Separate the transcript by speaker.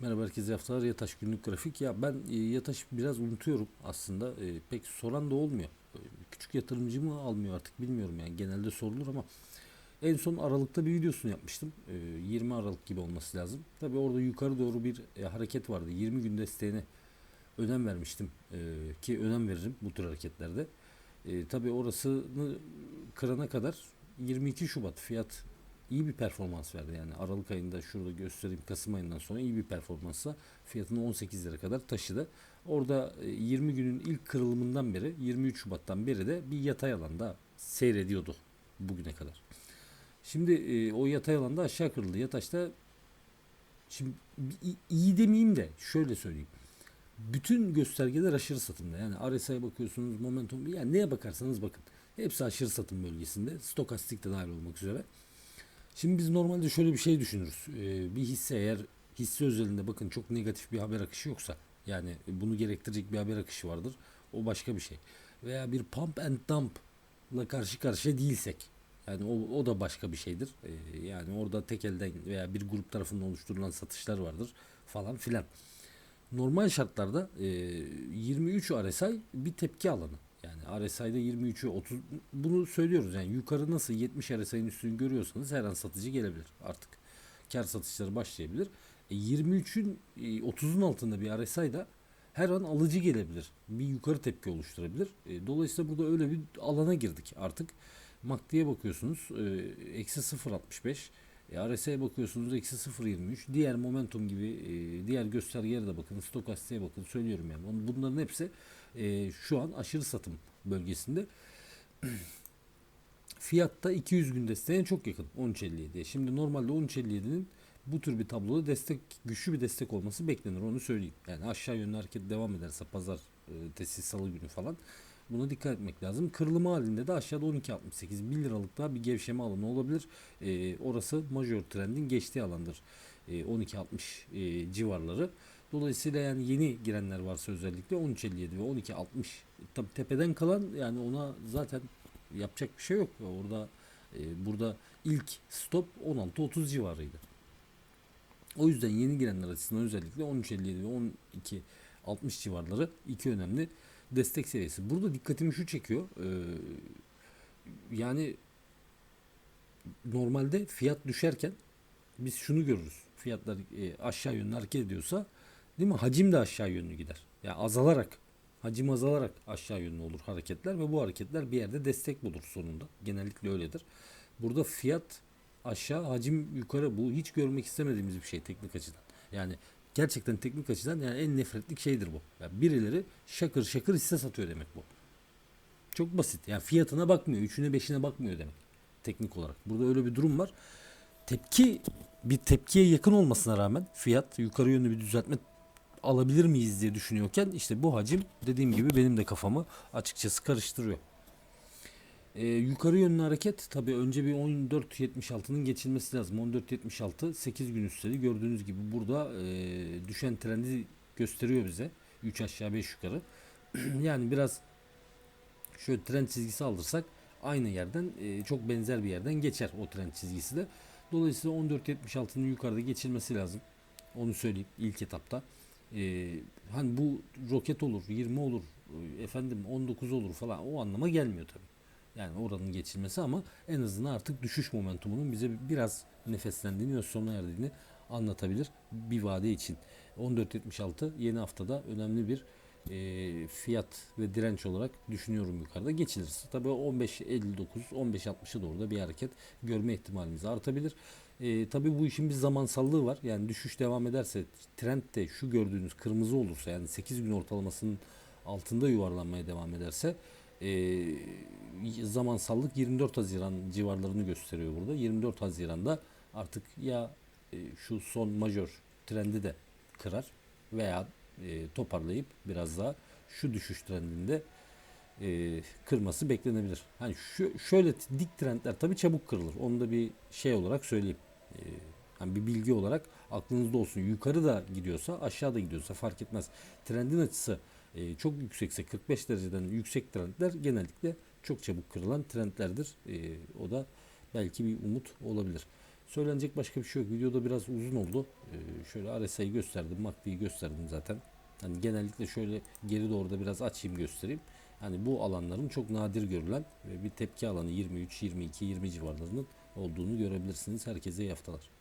Speaker 1: Merhaba herkese haftalar Yataş günlük grafik. Ya ben e, Yataş biraz unutuyorum aslında. E, pek soran da olmuyor. Küçük yatırımcı mı almıyor artık bilmiyorum yani. Genelde sorulur ama en son Aralık'ta bir videosunu yapmıştım. E, 20 Aralık gibi olması lazım. Tabi orada yukarı doğru bir e, hareket vardı. 20 gün desteğine önem vermiştim. E, ki önem veririm bu tür hareketlerde. E, tabi orasını kırana kadar 22 Şubat fiyat iyi bir performans verdi. Yani Aralık ayında şurada göstereyim Kasım ayından sonra iyi bir performansla fiyatını 18 lira kadar taşıdı. Orada e, 20 günün ilk kırılımından beri 23 Şubat'tan beri de bir yatay alanda seyrediyordu bugüne kadar. Şimdi e, o yatay alanda aşağı kırıldı. Yataş'ta şimdi iyi demeyeyim de şöyle söyleyeyim. Bütün göstergeler aşırı satımda. Yani RSI'ye bakıyorsunuz, momentum yani neye bakarsanız bakın. Hepsi aşırı satım bölgesinde. Stokastik de dahil olmak üzere. Şimdi biz normalde şöyle bir şey düşünürüz. Ee, bir hisse eğer hisse özelinde bakın çok negatif bir haber akışı yoksa yani bunu gerektirecek bir haber akışı vardır. O başka bir şey. Veya bir pump and dump'la karşı karşıya değilsek yani o, o da başka bir şeydir. Ee, yani orada tek elden veya bir grup tarafından oluşturulan satışlar vardır falan filan. Normal şartlarda e, 23 RSI bir tepki alanı. Yani RSI'de 23'ü 30 bunu söylüyoruz yani yukarı nasıl 70 RSI'nin üstünü görüyorsanız her an satıcı gelebilir artık. Kar satışları başlayabilir. E, 23'ün e, 30'un altında bir RSI da her an alıcı gelebilir. Bir yukarı tepki oluşturabilir. E, dolayısıyla burada öyle bir alana girdik artık. MACD'ye bakıyorsunuz e, eksi 0.65 e, RSI'ye bakıyorsunuz eksi 0.23 diğer momentum gibi e, diğer göstergelere de bakın stokastiğe bakın söylüyorum yani bunların hepsi e, şu an aşırı satım bölgesinde fiyatta 200 gün desteğine çok yakın 13.57'ye. Şimdi normalde 13.57'nin bu tür bir tabloda destek güçlü bir destek olması beklenir onu söyleyeyim. Yani aşağı yönlü hareket devam ederse pazar e, tesis salı günü falan buna dikkat etmek lazım. Kırılma halinde de aşağıda 12.68 1 liralık daha bir gevşeme alanı olabilir. E, orası major trendin geçtiği alandır. E, 12.60 e, civarları. Dolayısıyla yani yeni girenler varsa özellikle 13.57 ve 12.60 tabi tepeden kalan yani ona zaten yapacak bir şey yok. Orada e, burada ilk stop 16.30 civarıydı. O yüzden yeni girenler açısından özellikle 13.57 ve 12.60 civarları iki önemli destek seviyesi. Burada dikkatimi şu çekiyor. Yani normalde fiyat düşerken biz şunu görürüz. Fiyatlar e, aşağı yönlü hareket ediyorsa değil mi? Hacim de aşağı yönlü gider. Yani azalarak hacim azalarak aşağı yönlü olur hareketler ve bu hareketler bir yerde destek bulur sonunda. Genellikle öyledir. Burada fiyat aşağı hacim yukarı bu hiç görmek istemediğimiz bir şey teknik açıdan. Yani gerçekten teknik açıdan yani en nefretlik şeydir bu. Yani birileri şakır şakır hisse satıyor demek bu. Çok basit. Yani fiyatına bakmıyor. Üçüne beşine bakmıyor demek. Teknik olarak. Burada öyle bir durum var. Tepki bir tepkiye yakın olmasına rağmen fiyat yukarı yönlü bir düzeltme alabilir miyiz diye düşünüyorken işte bu hacim dediğim gibi benim de kafamı açıkçası karıştırıyor. Ee, yukarı yönlü hareket tabi önce bir 14.76'nın geçilmesi lazım. 14.76 8 gün üstleri gördüğünüz gibi burada e, düşen trendi gösteriyor bize. 3 aşağı 5 yukarı. yani biraz şöyle trend çizgisi alırsak aynı yerden e, çok benzer bir yerden geçer o trend çizgisi de. Dolayısıyla 14.76'nın yukarıda geçilmesi lazım. Onu söyleyeyim ilk etapta. E, hani bu roket olur, 20 olur, e, efendim 19 olur falan o anlama gelmiyor tabii. Yani oranın geçilmesi ama en azından artık düşüş momentumunun bize biraz nefeslendiğini ve sona erdiğini anlatabilir bir vade için. 14.76 yeni haftada önemli bir e, fiyat ve direnç olarak düşünüyorum yukarıda geçilirse. Tabii 15.59 15.60'a doğru da bir hareket görme ihtimalimiz artabilir. E, tabii bu işin bir zamansallığı var. Yani düşüş devam ederse trend de şu gördüğünüz kırmızı olursa yani 8 gün ortalamasının altında yuvarlanmaya devam ederse e, zamansallık 24 Haziran civarlarını gösteriyor burada. 24 Haziran'da artık ya e, şu son majör trendi de kırar veya e, toparlayıp biraz daha şu düşüş trendinde e, kırması beklenebilir. Hani şu şöyle dik trendler tabii çabuk kırılır. Onu da bir şey olarak söyleyeyim. E, hani bir bilgi olarak aklınızda olsun. Yukarı da gidiyorsa, aşağı da gidiyorsa fark etmez. Trendin açısı e, çok yüksekse 45 dereceden yüksek trendler genellikle çok çabuk kırılan trendlerdir. E, o da belki bir umut olabilir. Söylenecek başka bir şey yok. Videoda biraz uzun oldu. Ee, şöyle RSI'yi gösterdim, MACD'yi gösterdim zaten. Hani genellikle şöyle geri doğru da biraz açayım göstereyim. Hani bu alanların çok nadir görülen bir tepki alanı 23, 22, 20 civarlarının olduğunu görebilirsiniz. Herkese iyi haftalar.